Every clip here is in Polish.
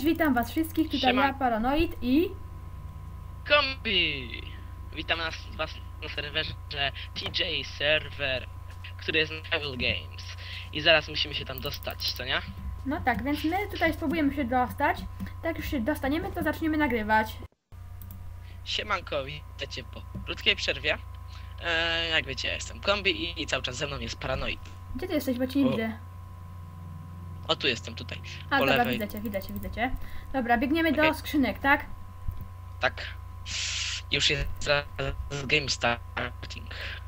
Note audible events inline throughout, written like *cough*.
Cześć, witam was wszystkich, tutaj Siema. ja, Paranoid i... Kombi! Witam nas, was na serwerze TJ Server, który jest na Evil Games. I zaraz musimy się tam dostać, co nie? No tak, więc my tutaj spróbujemy się dostać. Tak już się dostaniemy, to zaczniemy nagrywać. Siemanko, witajcie po krótkiej przerwie. E, jak wiecie, ja jestem Kombi i, cały czas ze mną jest Paranoid. Gdzie ty jesteś, bo cię nie O, widzę. O, tu jestem, tutaj. A, po dobra, lewej. widzę cię, widzę cię, widzę cię. Dobra, biegniemy do skrzynek, tak? Tak. Już jest zaraz game starting.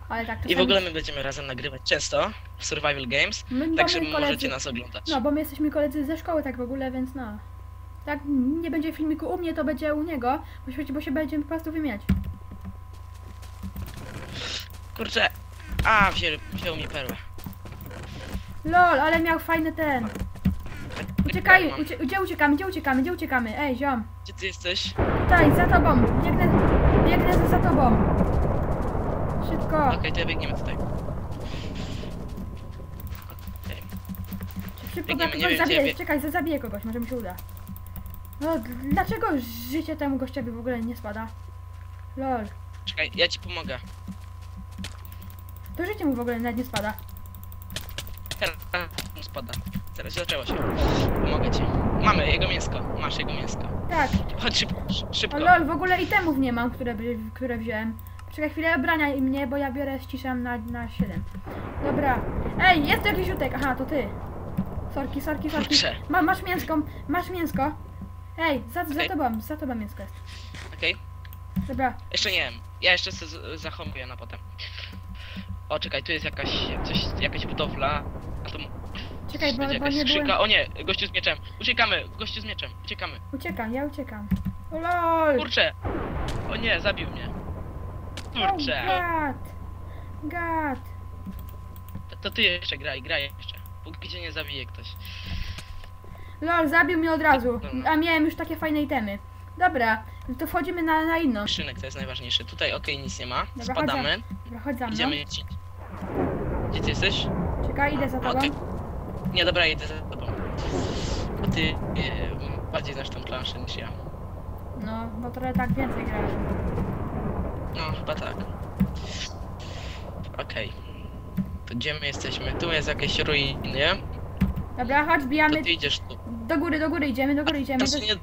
Ale tak, I w czasami- ogóle my będziemy razem nagrywać często w Survival Games, My, bo także my możecie nas oglądać. No, bo my jesteśmy koledzy ze szkoły, tak w ogóle, więc no. Tak, nie będzie filmiku u mnie, to będzie u niego, bo się, bo się będziemy po prostu wymieniać. Kurczę. A, wziął, wziął mi perłę. Lol, ale miał fajny ten. Uciekaj, ucie, gdzie uciekamy, gdzie uciekamy, gdzie uciekamy? Ej, ziom. Gdzie ty jesteś? Tutaj, za tobą. Biegnę, biegnę za, za tobą. Szybko. Okej, to ja biegniemy tutaj. Okej. Szybko, biegniemy, kogoś wiem, zabiję. bie- Czekaj, za- zabiję kogoś, może mi się uda. No, dlaczego życie temu gościowi w ogóle nie spada? Lol. Czekaj, ja ci pomogę. To życie mu w ogóle nawet nie spada. Spada. Teraz zaczęło się. Pomogę ci. Mamy jego mięsko. Masz jego mięsko. Tak. Chodź szybko. sz- O szybko. lol, w ogóle itemów nie mam, które, które wziąłem. Czekaj chwilę, obrania i mnie, bo ja biorę, ściszam na, na 7. Dobra. Ej, jest tu jakiś utek. Aha, to ty. Sorki, sorki, sorki. Ma, masz mięsko, masz mięsko. Ej, za, za Okej. tobą, za tobą mięsko jest. Okej. Dobra, Jeszcze nie wiem. Ja jeszcze z- zachomuję na potem. O, czekaj, tu jest jakaś, coś, jakaś budowla. A tu czekaj, bo, będzie bo jakaś nie skrzynka. byłem... O nie, gościu z mieczem. Uciekamy, gościu z mieczem. Uciekamy. Uciekam, ja uciekam. O lol. Kurczę. O nie, zabił mnie. O Kurczę. gad. Gad. To, to ty jeszcze graj, graj jeszcze. Póki cię nie zabije ktoś. Lol, zabił mnie od razu. Dobra. A miałem już takie fajne itemy. Dobra, no to wchodzimy na, na inną. Skrzynek to jest najważniejsze. Tutaj okej, nic nie ma. Dobra, Spadamy. Dobra, chodź za mną. Idziemy. Gdzie ty jesteś? Czekaj, idę za tobą. Okej. Nie, dobra, idę za tobą. Bo ty e, bardziej znasz tą planszę niż ja. No, bo trochę tak więcej grasz. No, chyba tak. Okej. To gdzie my jesteśmy? Tu jest jakieś ruiny. Dobra, chodź, To bijamy. ty idziesz tu. Do góry, do góry idziemy, do góry idziemy. Tam, Do... nie...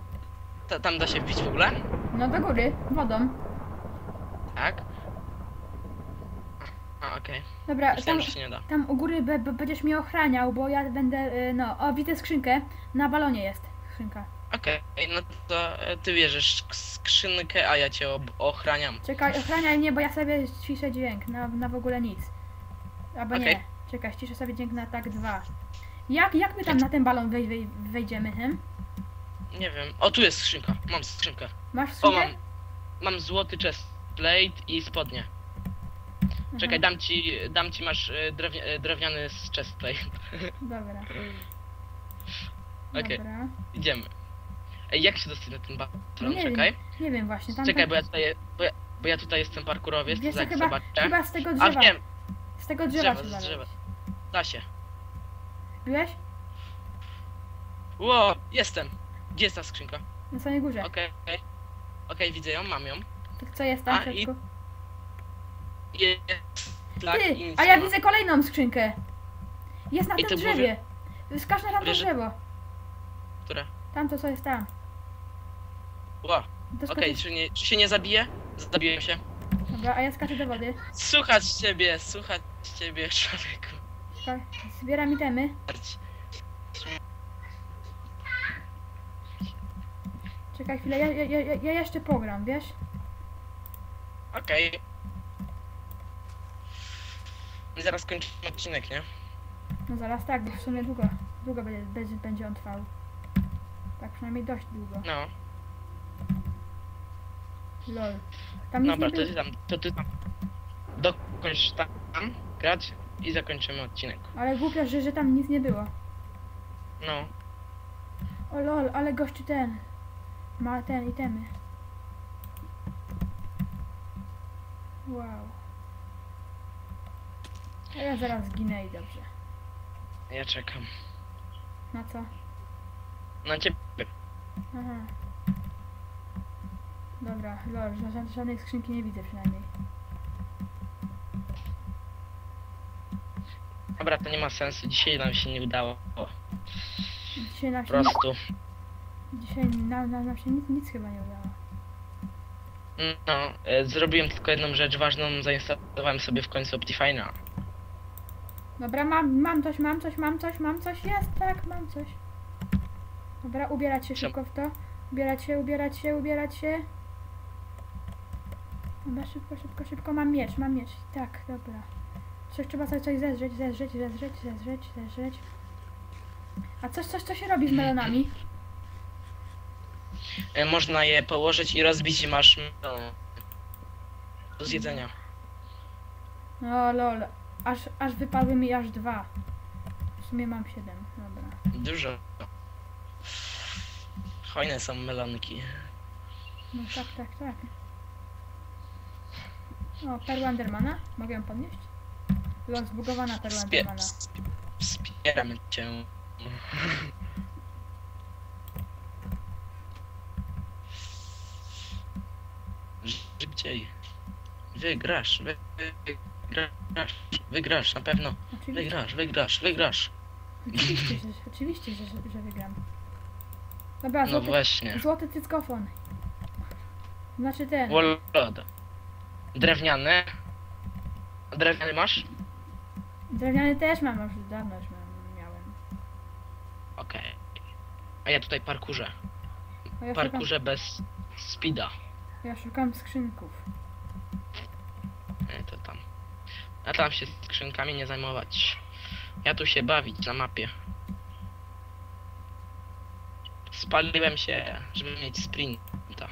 Ta, tam da się wbić w ogóle? No do góry, wodą. Tak? Okej. Dobra, tam, Myślałem, że się nie da. tam u góry be, be, będziesz mnie ochraniał, bo ja będę, y, no, o widzę skrzynkę. Na balonie jest skrzynka. Okej, no to e, ty bierzesz skrzynkę, a ja cię ob- ochraniam. Czekaj, ochraniaj mnie, bo ja sobie ściszę dźwięk, na, na w ogóle nic. Albo nie. Okej. Czekaj, ściszę sobie dźwięk na tak dwa. Jak, jak my tam na ten balon wej, wej, wejdziemy, hem? Nie wiem. O, tu jest skrzynka. Mam skrzynkę. Masz O, skrzynkę? mam. Mam złoty chestplate i spodnie. Aha, Czekaj, dam ci, dam ci masz e, drewnia, e, drewniany z chestplate. Dobra. Okej. Dobra. Idziemy. Ej, jak się dostać na ten? No nie Czekaj. wiem, nie wiem właśnie. Tam Czekaj, tam- bo ja tutaj, bo ja, bo ja tutaj jestem parkurowiec, Wiesz to co, chyba, zobaczę. chyba z tego A drzewa. wiem, Z tego drzewa Drzewo, trzeba z drzewa. da się. Biłeś? Ło, jestem. Gdzie jest ta skrzynka? Na samej górze. Okej. Okej, widzę ją, mam ją. To co jest tam A, w i- środku? Jest. Tak, Ty, a ja widzę kolejną skrzynkę. Jest na tym to drzewie. Skacz na tamto Bierze- drzewo. Które? Tamto co jest tam. To okej, skoczy- czy, nie, czy się nie zabije? Zabiłem się. Dobra, a ja skaczę do wody. Słuchać ciebie, słuchać ciebie, człowieku. Czekaj, Zbieram itemy. Czekaj chwilę, ja, ja, ja, ja jeszcze pogram, wiesz? Okej. Zaraz kończymy odcinek, nie? No zaraz tak, bo w sumie długo, długo będzie, będzie, będzie on trwał. Tak przynajmniej dość długo. No. Lol. Tam nic Dobra, nie to było. ty tam, to ty tam. Dokończ tam, grać i zakończymy odcinek. Ale głupio, że, że tam nic nie było. No. O lol, ale gościu ten. Ma ten itemy. Wow. Ja zaraz zginę i dobrze. Ja czekam. Na co? Na ciebie. Aha. Dobra, lol, ża- ża- żadnej skrzynki nie widzę przynajmniej. Dobra, to nie ma sensu, dzisiaj nam się nie udało. Po Dzisiaj nam się, nic, prostu. dzisiaj nam, nam, nam się nic, nic chyba nie udało. No, e, zrobiłem tylko jedną rzecz ważną, zainstalowałem sobie w końcu Optifine'a. Dobra, mam, mam coś, mam coś, mam coś, mam coś, jest, tak, mam coś. Dobra, ubierać się szybko w to. Ubierać się, ubierać się, ubierać się. Dobra, szybko, szybko, szybko, mam miecz, mam miecz. Tak, dobra. Coś trzeba sobie coś zezrzeć, zezrzeć, zezrzeć, zezrzeć, zezrzeć. A coś, coś, co się robi z melonami? E, Można je położyć i rozbić i masz melon. Do zjedzenia. No lol, aż, aż wypadły mi aż dwa. W sumie mam siedem, dobra. Dużo. Hojne są melonki. No tak, tak, tak. O, perła Endermana? Mogę ją podnieść? Lol, zbugowana perła Wspie- Endermana. wsp- wspieram cię. Szybciej. Wygrasz, wy- wygrasz, wygrasz, na pewno. Oczywiście, Wygrasz, wygrasz, wygrasz. oczywiście, że, oczywiście że, że, wygram. Dobra, No złoty, właśnie. złoty cyckofon. Znaczy ten. Wallod. Drewniany. Drewniany masz? Drewniany też mam, już dawno już mam, miałem. Okej. A ja tutaj parkurze. A ja szukam, Parkurze bez speeda. ja szukam skrzynków. Nie, to tam. A tam się skrzynkami nie zajmować. Ja tu się bawić na mapie. Spaliłem się, żeby mieć sprinta.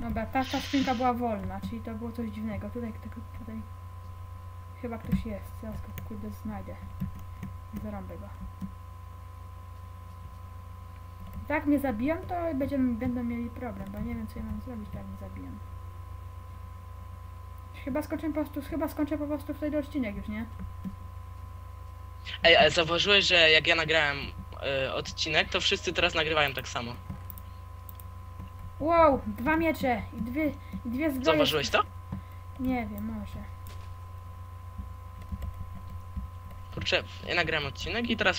Dobra, ta, ta skrzynka była wolna, czyli to było coś dziwnego. Tutaj, tutaj, tutaj chyba ktoś jest. Zaraz go kurde znajdę. Zarąbę go. Tak mnie zabiją, to będziemy, będą mieli problem, bo nie wiem co ja mam zrobić, tak mnie zabiją. Chyba skończę po prostu, chyba skończę po prostu wtedy odcinek już, nie? Ej, ale zauważyłeś, że jak ja nagrałem y, odcinek, to wszyscy teraz nagrywają tak samo. Wow, dwa miecze i dwie, i dwie zbroje. Zauważyłeś to? Nie wiem, może. Kurczę, ja nagrałem odcinek i teraz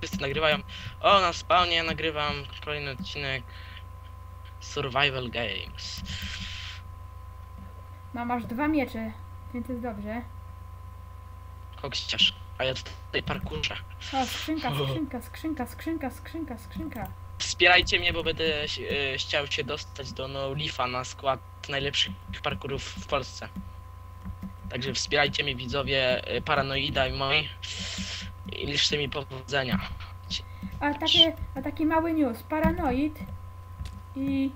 wszyscy nagrywają. O, na spawnie ja nagrywam kolejny odcinek Survival Games. Mam aż dwa miecze, więc jest dobrze. Koksiarz. A ja tutaj parkurze. O, skrzynka, skrzynka, skrzynka, skrzynka, skrzynka, skrzynka. Wspierajcie mnie, bo będę e, chciał się dostać do No Leafa na skład najlepszych parkurów w Polsce. Także wspierajcie mnie widzowie e, Paranoida i moi i liczcie mi powodzenia. A takie, a taki mały news, paranoid i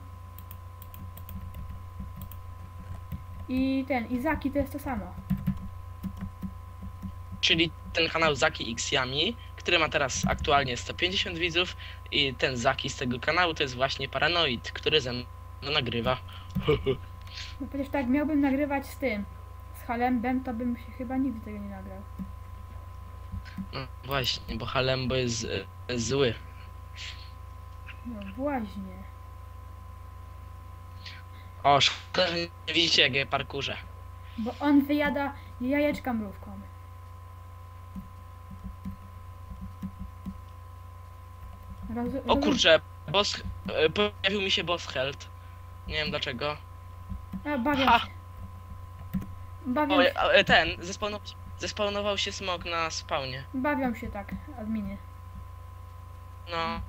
i ten, Izaki to jest to samo. Czyli ten kanał Zaki X Yami, który ma teraz aktualnie 150 widzów i ten Zaki z tego kanału to jest właśnie Paranoid, który ze mną nagrywa. *laughs* No przecież tak miałbym nagrywać z tym, z Halembem, to bym się chyba nigdy tego nie nagrał. No właśnie, bo Halembo jest e, zły. No właśnie. O, szkoda, że nie widzicie jak ja parkurze. Bo on wyjada jajeczka mrówką. Roz, O kurczę, boss, e, pojawił mi się boss health. Nie wiem dlaczego. A, bawię Ha! się. Bawią, O, się, e, ten, zespawnował, zespawnował się smok na spawnie. bawią się tak, adminy. No.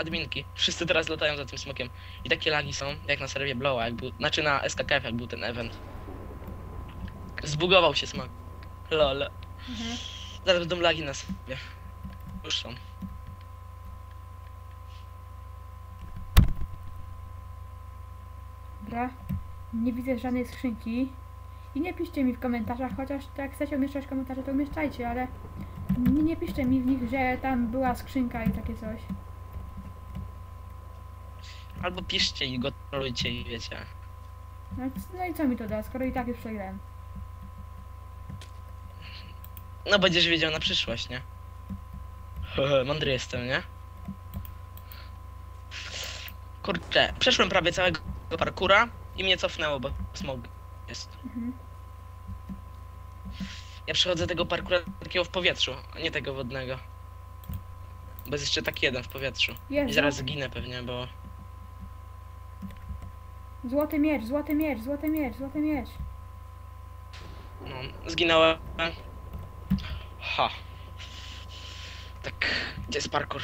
Adminki. Wszyscy teraz latają za tym smokiem. I takie lagi są, jak na serwie Blowa, jak był, znaczy na SKKF, jak był ten event. Zbugował się smok. Lol. Mhm. Zaraz będą lagi na sobie. Już są. Dobra. Nie widzę żadnej skrzynki. I nie piszcie mi w komentarzach, chociaż jak chcecie umieszczać komentarze, to umieszczajcie, ale nie, nie piszcie mi w nich, że tam była skrzynka i takie coś. Albo piszcie i go trolujcie i wiecie. No, no i co mi to da, skoro i tak już przegrałem. No będziesz wiedział na przyszłość, nie? *laughs* Mądry jestem, nie? Kurczę, przeszłem prawie całego parkura i mnie cofnęło, bo smog jest. Mhm. Ja przechodzę tego parkura takiego w powietrzu, a nie tego wodnego. Bo jest jeszcze taki jeden w powietrzu. I Jest, zaraz zginę pewnie, bo... złoty miecz, złoty miecz, złoty miecz, złoty miecz. No, zginąłem. Ha. Tak, gdzie jest parkour?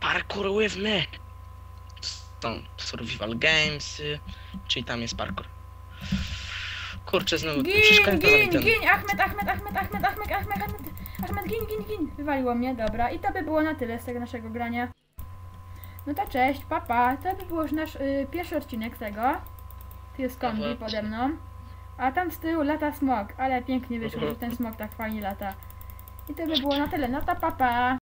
Parkour with me! Są survival games, czyli tam jest parkour. Kurczę, znowu Gin, przeszkadza mi gin, ten... gin, Ahmed, Ahmed, Ahmed, Ahmed, Ahmed, Ahmed, Ahmed, Ahmed, gin, gin, gin. Wywaliło mnie, dobra. I to by było na tyle z tego naszego grania. No to cześć, papa. To by był już nasz y, pierwszy odcinek tego. Tu jest kombi pode mną. A tam z tyłu lata smog, ale pięknie wyszło, że ten smog tak fajnie lata. I to by było na tyle. No to papa.